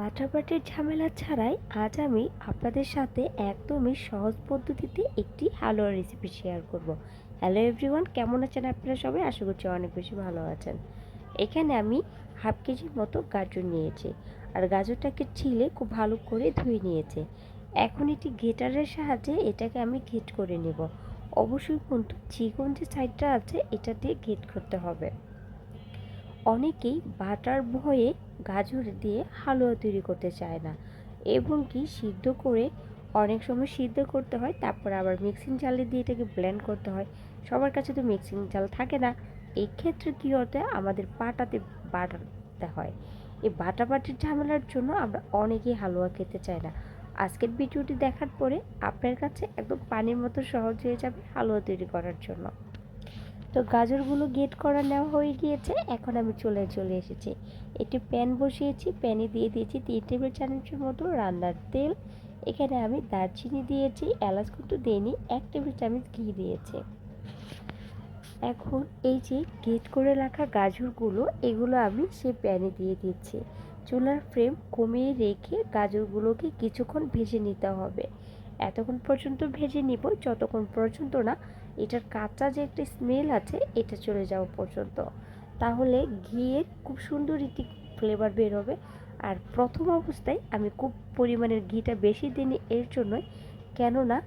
পাটাপাটির ঝামেলা ছাড়াই আজ আমি আপনাদের সাথে একদমই সহজ পদ্ধতিতে একটি হালুয়া রেসিপি শেয়ার করব। হ্যালো এভরিওয়ান কেমন আছেন আপনারা সবাই? আশা করছি অনেক বেশি ভালো আছেন। এখানে আমি হাফ কেজির মতো গাজর নিয়েছি আর গাজরটাকে ছিলে খুব ভালো করে ধুয়ে নিয়েছে। এখন এটি গেটারের সাহায্যে এটাকে আমি ঘেট করে নেব। অবশ্যই কিন্তু চিকন যে সাইডটা আছে এটা দিয়ে ঘেট করতে হবে। অনেকেই বাটার ভয়ে গাজর দিয়ে হালুয়া তৈরি করতে চায় না এবং কি সিদ্ধ করে অনেক সময় সিদ্ধ করতে হয়, তারপর আবার মিক্সিং জালে দিয়ে এটাকে ব্লেন্ড করতে হয়। সবার কাছে তো মিক্সিং জাল থাকে না। এই ক্ষেত্রে কী হতে আমাদের পাটাতে বাটাতে হয়। এই বাটাবাটির ঝামেলার জন্য আমরা অনেকেই হালুয়া খেতে চাই না। আজকের ভিডিওটি দেখার পরে আপনার কাছে একদম পানির মতো সহজ হয়ে যাবে হালুয়া তৈরি করার জন্য। তো গাজরগুলো গেট করা নেওয়া হয়ে গিয়েছে, এখন আমি চলে চলে এসেছি। একটি প্যান বসিয়েছি প্যানে দিয়ে দিয়েছি তিন টেবিল চামচের মতো রান্নার তেল। এখানে আমি দারচিনি দিয়েছি, এলাচ কিন্তু দিইনি, এক টেবিল চামচ ঘি দিয়েছে। এখন এই যে গেট করে রাখা গাজরগুলো, এগুলো আমি সে প্যানে দিয়ে দিচ্ছি। চুলার ফ্লেম কমিয়ে রেখে গাজরগুলোকে কিছুক্ষণ ভেজে নিতে হবে। এতক্ষণ পর্যন্ত ভেজে নিব, যতক্ষণ পর্যন্ত না এটার কাঁচা যে একটা স্মেল আছে, এটা চলে যাওয়া পর্যন্ত। তাহলে ঘিয়ের খুব সুন্দর একটি ফ্লেভার বের হবে। আর প্রথম অবস্থায় আমি খুব পরিমাণের ঘিটা বেশি দিইনি এর জন্যই। কেননা,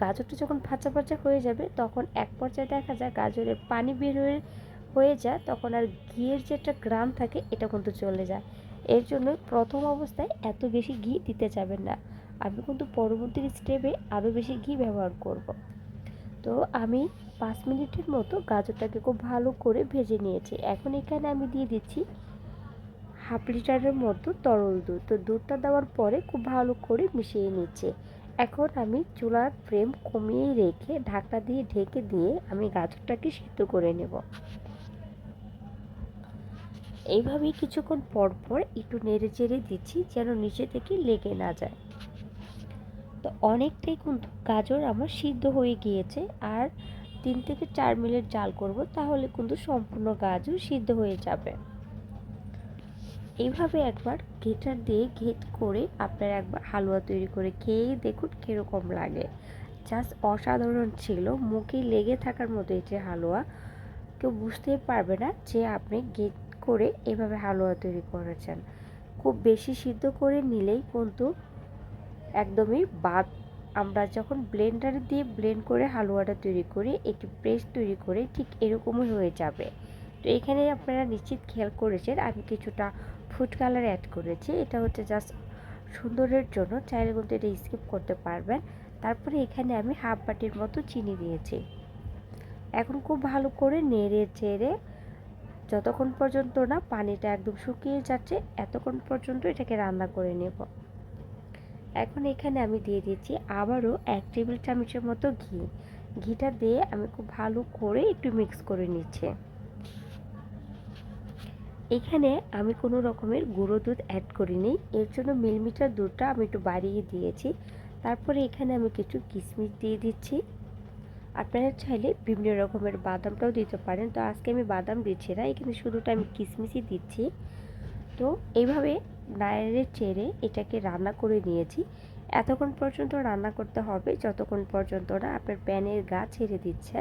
গাজরটা যখন ফাঁচা ফাঁচা হয়ে যাবে, তখন এক পর্যায়ে দেখা যায় গাজরের পানি বের হয়ে হয়ে যায়, তখন আর ঘিয়ের যে একটা গ্রাম থাকে, এটা কিন্তু চলে যায়। এর জন্য প্রথম অবস্থায় এত বেশি ঘি দিতে যাবেন না। আমি কিন্তু পরবর্তী স্টেপে আরও বেশি ঘি ব্যবহার করব। তো আমি পাঁচ মিনিটের মতো গাজরটাকে খুব ভালো করে ভেজে নিয়েছি। এখন এখানে আমি দিয়ে দিচ্ছি হাফ লিটারের মতো তরল দুধ। তো দুধটা দেওয়ার পরে খুব ভালো করে মিশিয়ে নিচ্ছে। এখন আমি চুলার ফ্লেম কমিয়ে রেখে ঢাকা দিয়ে ঢেকে দিয়ে আমি গাজরটাকে সিদ্ধ করে নেব। এইভাবেই কিছুক্ষণ পর পর একটু নেড়ে চেড়ে দিচ্ছি যেন নিচে থেকে লেগে না যায়। তো অনেকটাই কিন্তু গাজর আমার সিদ্ধ হয়ে গিয়েছে। আর তিন থেকে চার মিনিট জাল করব, তাহলে কিন্তু সম্পূর্ণ গাজর সিদ্ধ হয়ে যাবে। এইভাবে একবার ঘেটার দিয়ে ঘেট করে আপনারা একবার হালুয়া তৈরি করে খেয়ে দেখুন কীরকম লাগে। জাস্ট অসাধারণ ছিল, মুখে লেগে থাকার মতো যে হালুয়া। কেউ বুঝতেই পারবে না যে আপনি গেট করে এভাবে হালুয়া তৈরি করেছেন। খুব বেশি সিদ্ধ করে নিলেই কিন্তু একদমই বাদ। আমরা যখন ব্লেন্ডার দিয়ে ব্লেন্ড করে হালুয়াটা তৈরি করি, একটি পেস্ট তৈরি করে ঠিক এরকমই হয়ে যাবে। তো এখানে আপনারা নিশ্চিত খেয়াল করেছেন, আমি কিছুটা ফুড কালার অ্যাড করেছি। এটা হচ্ছে জাস্ট সুন্দরের জন্য, চাইলে কিন্তু এটা স্কিপ করতে পারবেন। তারপরে এখানে আমি হাফ বাটির মতো চিনি দিয়েছি। এখন খুব ভালো করে নেড়ে চেড়ে যতক্ষণ পর্যন্ত না পানিটা একদম শুকিয়ে যাচ্ছে, এতক্ষণ পর্যন্ত এটাকে রান্না করে নেব। এখন এখানে আমি দিয়ে দিচ্ছি আবারও এক টেবিল চামচের মতো ঘি। ঘিটা দিয়ে আমি খুব ভালো করে একটু মিক্স করে নিচ্ছি। এখানে আমি কোনো রকমের গুঁড়ো দুধ অ্যাড করিনি। এর জন্য মিলমিটার দুধটা আমি একটু বাড়িয়ে দিয়েছি। তারপরে এখানে আমি কিছু কিশমিশ দিয়ে দিচ্ছি। আপনারা চাইলে বিভিন্ন রকমের বাদামটাও দিতে পারেন। তো আজকে আমি বাদাম দিচ্ছি না, এখানে শুধুটা আমি কিশমিশই দিচ্ছি। তো এইভাবে নাড়ে চেড়ে এটাকে রান্না করে নিয়েছি। এতক্ষণ পর্যন্ত রান্না করতে হবে, যতক্ষণ পর্যন্ত না আপনার প্যানের গা ছেড়ে দিচ্ছে।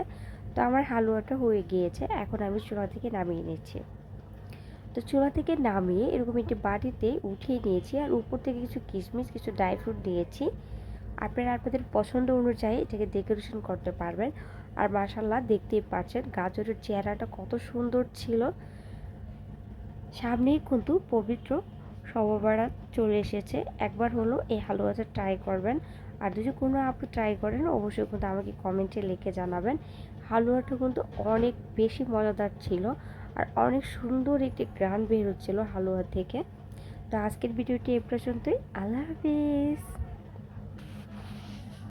তো আমার হালুয়াটা হয়ে গিয়েছে, এখন আমি চুলা থেকে নামিয়ে নিচ্ছি। তো চুলা থেকে নামিয়ে এরকম একটি বাটিতে উঠিয়ে নিয়েছি আর উপর থেকে কিছু কিশমিশ, কিছু ড্রাই ফ্রুট দিয়েছি। আপনারা আপনাদের পছন্দ অনুযায়ী এটাকে ডেকোরেশন করতে পারবেন। আর মাসাল্লাহ দেখতেই পাচ্ছেন গাজরের চেহারাটা কত সুন্দর ছিল। সামনেই কিন্তু পবিত্র সববারাত চলে এসেছে। একবার হলো এই হালুয়াটা ট্রাই করবেন। আর যদি কোনো আপনি ট্রাই করেন, অবশ্যই কিন্তু আমাকে কমেন্টে লিখে জানাবেন। হালুয়াটা কিন্তু অনেক বেশি মজাদার ছিল আর অনেক সুন্দর একটি গ্রান বের হচ্ছিল হালুয়া থেকে। তো আজকের ভিডিওটি এ পর্যন্তই। আল্লাহ হাফিজ।